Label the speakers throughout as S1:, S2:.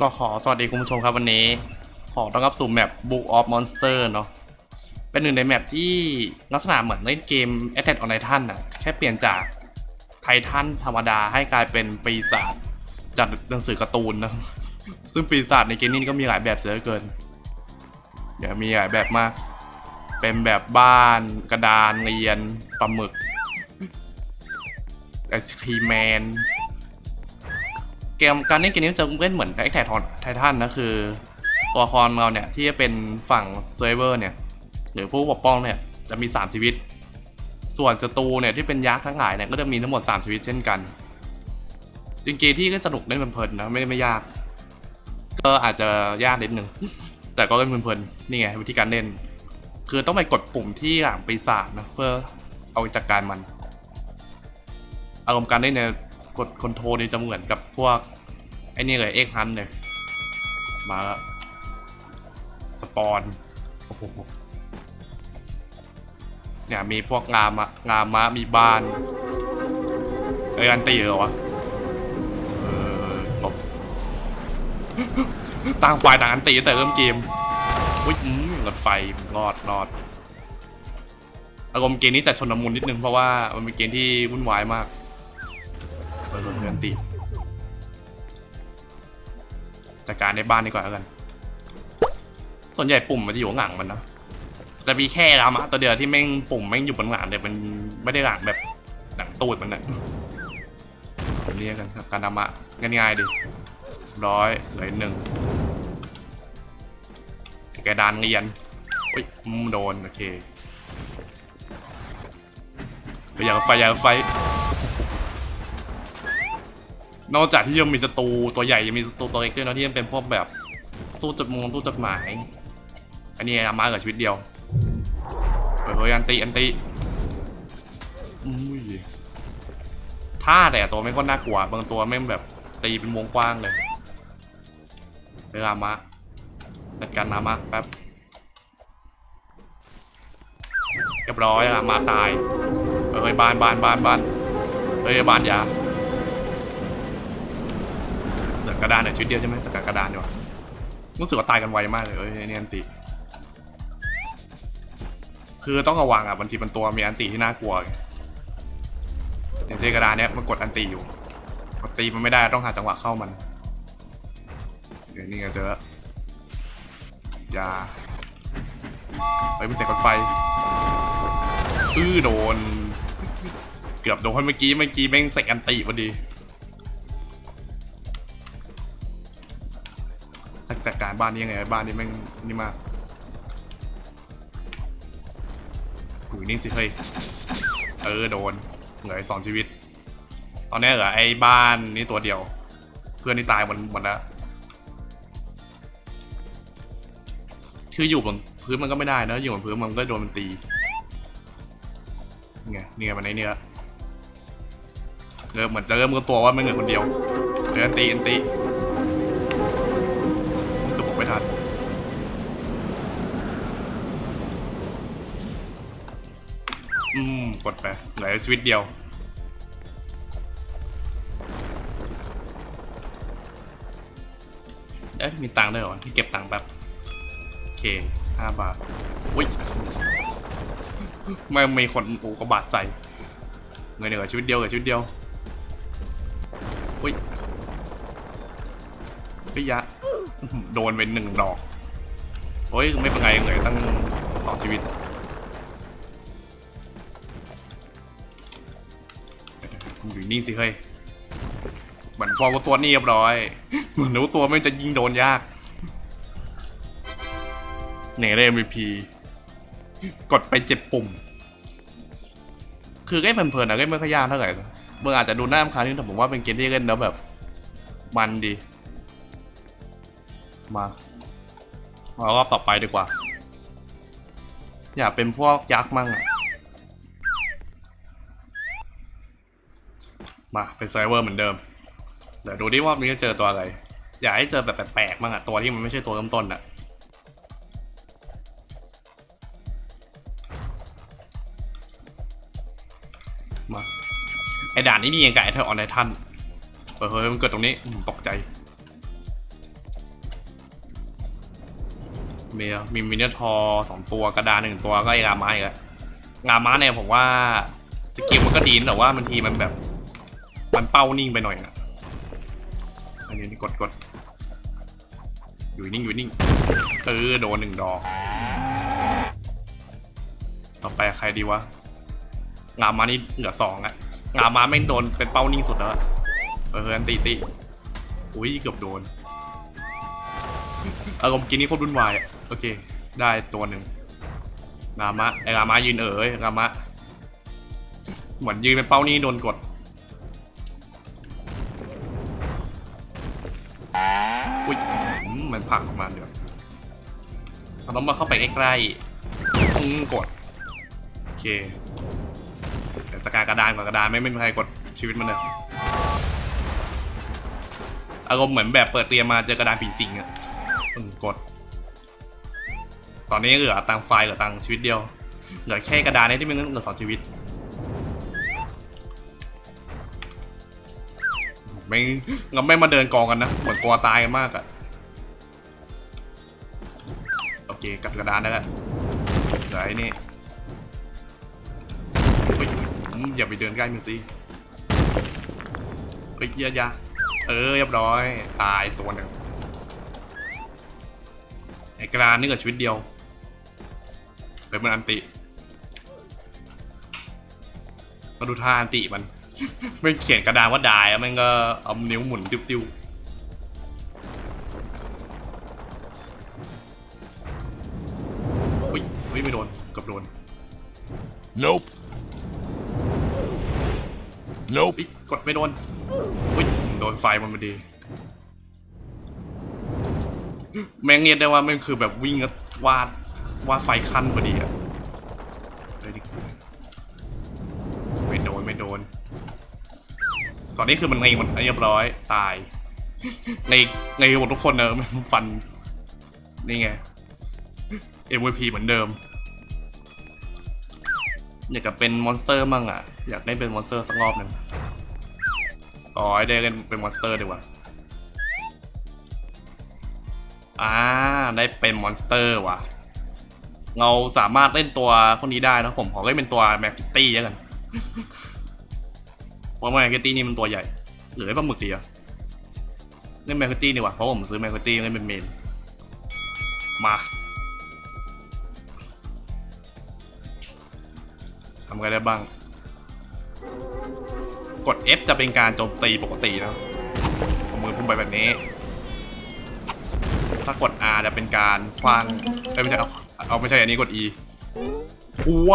S1: ก็ขอสวัสดีคุณผู้ชมครับวันนี้ ขอต้อนรับสู่แมป Book of Monster เนาะเป็นหนึ่งในแมปที่ลักษณะเหมือนเล่นเกม Attack on Titan อะแค่เปลี่ยนจากไททันธรรมดาให้กลายเป็นปีศาจจากหนังสือการ์ตูนนะซึ่งปีศาจในเกมนี้ก็มีหลายแบบเสียเหลือเกินเดี๋ยวมีหลายแบบมาก เป็นแบบบ้านกระดานเรียนปลาหมึกไอศครีมแมน เกมการเล่นเกมนี้จะเล่นเหมือนแอคแท็กไททันนะคือ ตัวละครเราเนี่ยที่จะเป็นฝั่งเซิร์ฟเวอร์เนี่ย หรือผู้ปกป้องเนี่ยจะมี 3 ชีวิต ส่วนศัตรูเนี่ยที่เป็นยักษ์ทั้งหลายเนี่ยก็จะมีทั้งหมด 3 ชีวิตเช่นกัน จริงๆที่เล่นสนุกเล่นเพลินๆนะไม่ไม่ยาก ก็อาจจะยากนิดนึงแต่ก็เล่นเพลินๆนี่ไงวิธีการเล่น คือต้องไปกดปุ่มที่หลังปีศาจนะเพื่อเอาจัดการมัน อารมณ์การเล่นเนี่ยกดคอนโทรลเนี่ยจะเหมือนกับพวก ไอ้นี่เลยเอ็กฮันเลยมาสปอนโอ้โหเนี่ยมีพวกงามะงามะมีบ้านเอ้ยอันตีเหรอวะเออตบต่างฝ่ายต่างอันตีแต่เริ่มเกมอุ้ยอืม รถไฟรอดรอดอารมณ์เกมนี้จัดชนมุนนิดนึงเพราะว่ามันเป็นเกมที่วุ่นวายมากเออเพื่อนตีจัดการในบ้านดีกว่าแล้วกัน ส่วนใหญ่ปุ่มมันจะอยู่ข้างหลังมันนะจะมีแค่รามะตัวเดียวที่แม่งปุ่มแม่งอยู่บนหลังแต่มันไม่ได้หลังแบบหลังตูดมันนะเรียกกันครับการนำอะง่ายๆดิร้อยเหลือหนึ่ง แกดานเรียนอุ้ยโดน โอเคไปอย่างไฟอย่างไฟ นอกจากที่ยังมีศัตรูตัวใหญ่ยังมีศัตรูตัวเล็กด้วยนะที่ยังเป็นพวกแบบตู้จดมงตู้จดหมาย อันนี้มากับชีวิตเดียวเฮ้ยเฮ้ยอันตีอันตีอุ้ยท่าแต่ตัวไม่ก็น่ากลัว บางตัวไม่งแบบตีเป็นวงกว้างเลยเวลามะ จัดการนามะแป๊บเรียบร้อยอะมาตายเฮ้ยบานบานบานบานเฮ้ยบานยาเหลือกระดานเนี่ยชีวิตเดียวใช่ไหมจัดการกระดานดีกว่ารู้สึกว่าตายกันไวมากเลยเอ้ยไอ้นี่อันติ คือต้องระวังอะบางทีมันตัวมีอันติที่น่ากลัวอย่างเช่นกระดานเนี้ยมันกดอันติอยู่กดตีมันไม่ได้ต้องหาจังหวะเข้ามันเดี๋ยวนี่ไงเจอ อยาไปมีเสียงรถไฟอื้อโดน เกือบโดนเมื่อกี้เมื่อกี้แม่งใส่อันติพอดีจัดการบ้านนี้ยังไงบ้านนี้แม่งนี่มากอุ้ยนี่สิเฮ้ยเออโดนเหลือสองชีวิต ตอนนี้เหลือไอ้บ้านนี้ตัวเดียว เพื่อนที่ตายหมดหมดแล้ว คืออยู่บนพื้นมันก็ไม่ได้นะอยู่บนพื้นมันก็โดนมันตีนี่ไงนี่ไงมันไอ้เนี่ยเริ่มเหมือนจะเริ่มรู้ตัวว่ามันเหลือคนเดียวเดินตีอันตีกระบอกไม่ทันอืมกดไปเหลือสวิตเดียวเอ๊ะมีตังค์ด้วยเหรอที่เก็บตังค์แป๊บ ห้าบาทอุ้ยไม่มีคนอุกกาบาทใส่เงินเหลือชีวิตเดียวเหลือชีวิตเดียวอุ้ยพี่ยะโดนเป็นหนึ่งดอกโอ้ยไม่เป็นไงเลยตั้งสองชีวิตอยู่นิ่งสิเฮ้ยเหมือนพอว่าตัวนี่เรียบร้อยเหมือนรู้ตัวไม่จะยิงโดนยากเหน่ได้ MVP กดไปเจ็บปุ่ม คือเล่นเพลินๆนะเล่นไม่ค่อยยากเท่าไหร่เมื่ออาจจะดูน่ารำคาญนิดแต่ผมว่าเป็นเกมที่เล่นแล้วแบบ มันดี มาเอารอบต่อไปดีกว่า อยากเป็นพวกยักษ์มั่งอะมาเป็นไซเวอร์เหมือนเดิม เดี๋ยวดูดิว่ามันจะเจอตัวอะไร อยากให้เจอแบบแปลกๆบ้างอะตัวที่มันไม่ใช่ตัวเริ่มต้นอะ มาไอด่านนี้นี่ยังไงไอเธอออนไททันเออเฮ้ยมันเกิดตรงนี้ตกใจมีมีมินิทอร์สองตัวกระดานหนึ่งตัวก็ไอ้งาม้าอีกอะงาม้าเนี่ยผมว่าสกิลมันก็ดีนแต่ว่าบางทีมันแบบ มันเป้านิ่งไปหน่อยนะอันนี้นี่กดกดอยู่นิ่งอยู่นิ่งเออโดนหนึ่งดอก ต่อไปใครดีวะ งามานี่เหลือสองอะงามาไม่โดนเป็นเป้านิ่งสุดแล้วอะเอออันตีตีอุ้ยเกือบโดนอารมณ์กินนี่โคตรวุ่นวายโอเค ได้ตัวหนึ่งงามะไอ้งามะยืนเอ๋ยงามะเหมือนยืนเป็นเป้านี่โดนกดอุ้ยมันผักออกมาเดี๋ยวเราต้องมาเข้าไปใกล้ๆกดโอเค เดี๋ยวจัดการกระดานก่อนกระดานไม่ไม่มีใครกดชีวิตมันเลยอารมณ์เหมือนแบบเปิดเรียนมาเจอกระดานผีสิงอะกด ตอนนี้เหลือตังไฟเหลือตังชีวิตเดียว เหลือแค่กระดานนี้ที่มันเหลือสองชีวิตไม่งั้นไม่มาเดินกองกันนะเหมือนกลัวตายกันมากอะโอเคกลับกระดานแล้วกันเหลือไอ้นี่ อย่าไปเดินใกล้มันสิเฮ้ยอยาอยาเออเรียบร้อย ตายตัวหนึ่งไอ้กระดานนี่กิดชีวิตเดียวเป็นมันอันติ มาดูท่าอันติมัน ไม่เขียนกระดานว่าดายมันก็เอานิ้วหมุนติ้วๆอุ้ยเฮ้ยไม่โดนกับโดน
S2: Nope. Nope.
S1: กดไม่โดนอุ้ยโดนไฟมันพอดี แม่งเรียกได้ว่าแม่งคือแบบวิ่งววาดวาดไฟขั้นพอดีอะไม่โดนไม่โดน ตอนนี้คือมันไงมันเรียบร้อยตาย ในในหมดทุกคนเนอะมันฟัน นี่ไง MVP เหมือนเดิมอยากจะเป็นมอนสเตอร์มั่งอะ อยากได้เป็นมอนสเตอร์สักรอบหนึ่งอ๋อได้กันเป็นมอนสเตอร์ดีกว่าอ่าได้เป็นมอนสเตอร์ว่ะ เราสามารถเล่นตัวพวกนี้ได้นะผมขอเล่นเป็นตัวแมคคิตตี้แล้วกันเพราะแมคคิตตี้นี่มันตัวใหญ่ หรือไอ้ปลาหมึกดีอะเล่นแมคคิตตี้ดีกว่าเพราะผมซื้อแมคคิตตี้เล่นเป็นเมน มาทำอะไรได้บ้าง กด F จะเป็นการโจมตีปกตินะเอามือพุ่งไปแบบนี้ ถ้ากด R จะเป็นการคว้างเอ้ยไม่ใช่เอาเอาไม่ใช่อันนี้กด E พัว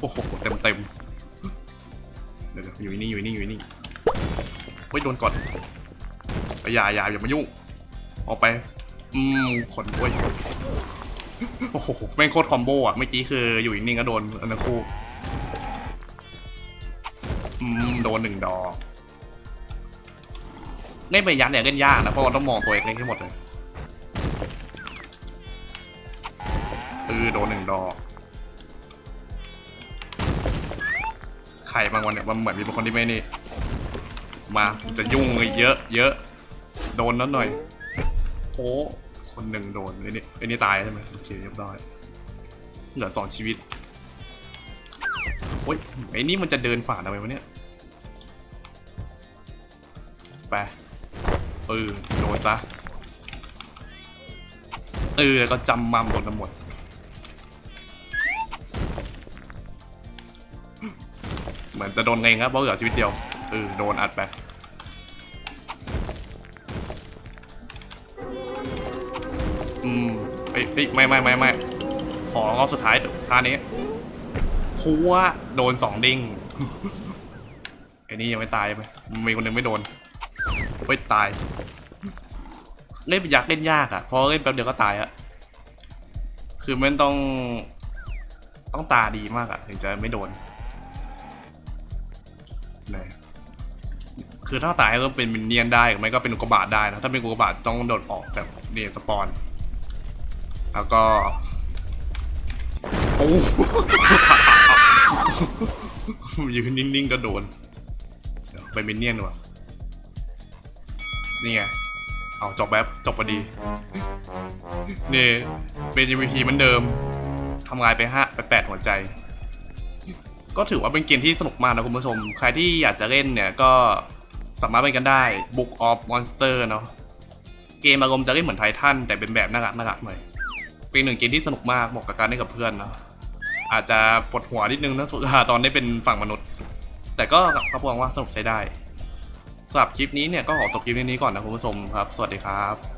S1: โอ้โหเต็มเต็มเดี๋ยวอยู่นี่อยู่นี่อยู่นี่เฮ้ยโดนกดอย่าอย่าอย่ามายุ่ง ออกไป อืมขนด้วยโอ้โหแม่งโคตรคอมโบอะเมื่อกี้คืออยู่นิ่งๆก็โดนอันนั้นคู่ อืมโดนหนึ่งดอกเล่นไปยันเนี่ยเล่นยากนะเพราะว่าต้องมองตัวเองเล่นให้หมดเลยเออโดนหนึ่งดอกใครบางวันเนี่ยมันเหมือนมีบางคนที่ไม่นี่ มาจะยุ่งเลยเยอะเยอะ โดนนั้นหน่อยโอ้คนหนึ่งโดนไอ้นี่ไอ้นี่ตายใช่ไหมโอเคเรียบร้อยเหลือสองชีวิตโอ้ยไอ้นี่มันจะเดินผ่านอะไรวะเนี่ย ไปเออโดนซะเออก็จำมัมโดนทั้งหมดเหมือนจะโดนเองครับเพราะเหลือชีวิตเดียวเออโดนอัดไปอืมเอ้ยไม่ไม่ไม่ไม่ขอรอบสุดท้ายท่านี้พัวโดนสองดิ้งไอ้นี่ยังไม่ตายไหมมีคนหนึ่งไม่โดน เฮ้ยตาย เล่นยักเล่นยากอะพราะเล่นแป๊บเดียวก็ตายอะคือมันต้องต้องตาดีมากอะถึงจะไม่โดนไหนคือถ้าตายก็เป็นมินเนียนได้หรือไม่ก็เป็นอุกบาตได้นะถ้าเป็นอุกบาตต้องโดดออกแบบเนสปอนแล้วก็โอ้ยืนนิ่งๆก็โดนเดี๋ยวไปมินเนี่ยนดีกว่า นี่ไง เอาจบแบบจบพอดี นี่เป็น MVP เหมือนเดิมทำงานไปห้าไปแปดหัวใจ ก็ถือว่าเป็นเกมที่สนุกมากนะคุณผู้ชม ใครที่อยากจะเล่นเนี่ยก็สามารถไปกันได้ Book of Monster เนาะเกมอารมณ์จะเล่นเหมือนไททันแต่เป็นแบบน่ารักน่ารักหน่อยเป็นหนึ่งเกมที่สนุกมากเหมาะกับการเล่นกับเพื่อนเนาะอาจจะปวดหัวนิดนึงนะสุดาตอนได้เป็นฝั่งมนุษย์ แต่ก็รับรองว่าสนุกใช้ได้ สำหรับคลิปนี้เนี่ยก็ขอจบคลิปนี้ก่อนนะคุณผู้ชมครับ สวัสดีครับ